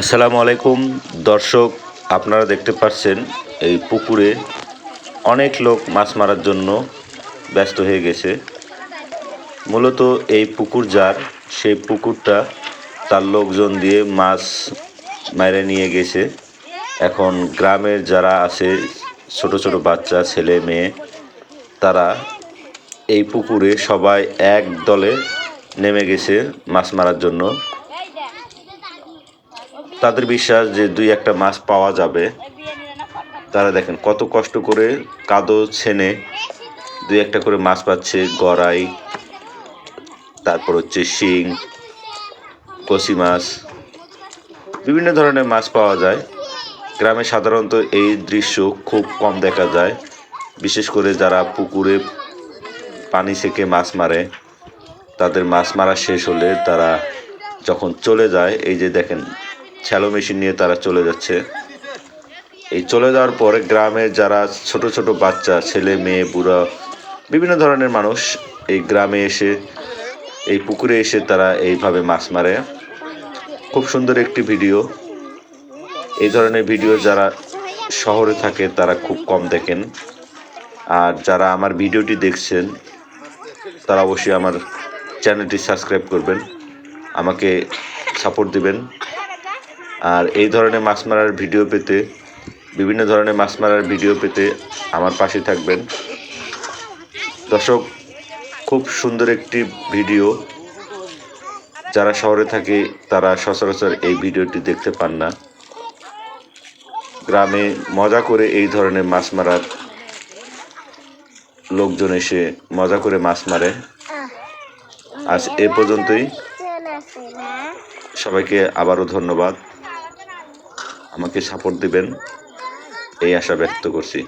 আসসালামু আলাইকুম। দর্শক, আপনারা দেখতে পাচ্ছেন এই পুকুরে অনেক লোক মাছ মারার জন্য ব্যস্ত হয়ে গেছে। মূলত এই পুকুর যার, সেই পুকুরটা তার লোকজন দিয়ে মাছ মেরে নিয়ে গেছে। এখন গ্রামের যারা আছে, ছোট ছোট বাচ্চা, ছেলে, মেয়ে, তারা এই পুকুরে সবাই এক দলে নেমে গেছে মাছ মারার জন্য। তাদের বিশ্বাস যে দুই একটা মাছ পাওয়া যাবে। তারা দেখেন কত কষ্ট করে কাদো ছেনে দুই একটা করে মাছ পাচ্ছে, গড়াই, তারপর হচ্ছে শিং কষি মাছ, বিভিন্ন ধরনের মাছ পাওয়া যায়। গ্রামে সাধারণত এই দৃশ্য খুব কম দেখা যায়। বিশেষ করে যারা পুকুরে পানি সেকে মাছ মারে, তাদের মাছ মারা শেষ হলে তারা যখন চলে যায়, এই যে দেখেন শ্যালো মেশিন নিয়ে তারা চলে যাচ্ছে। এই চলে যাওয়ার পরে গ্রামে যারা ছোট ছোট বাচ্চা, ছেলে, মেয়ে, বুড়া, বিভিন্ন ধরনের মানুষ এই গ্রামে এসে, এই পুকুরে এসে তারা এইভাবে মাছ মারে। খুব সুন্দর একটি ভিডিও। এই ধরনের ভিডিও যারা শহরে থাকে তারা খুব কম দেখেন। আর যারা আমার ভিডিওটি দেখছেন, তারা অবশ্যই আমার চ্যানেলটি সাবস্ক্রাইব করবেন। আমাকে সাপোর্ট দিবেন। আর এই ধরনের মাছ মারার ভিডিও পেতে, বিভিন্ন ধরনের মাছ মারার ভিডিও পেতে আমার পাশে থাকবেন। দর্শক, খুব সুন্দর একটি ভিডিও। যারা শহরে থাকে, তারা সচরাচর এই ভিডিওটি দেখতে পান না। গ্রামে মজা করে এই ধরনের মাছ মারার লোকজন এসে মজা করে মাছ মারে। আজ এ পর্যন্তই। সবাইকে আবারও ধন্যবাদ। আমাকে সাপোর্ট দিবেন এই আশা ব্যক্ত করছি।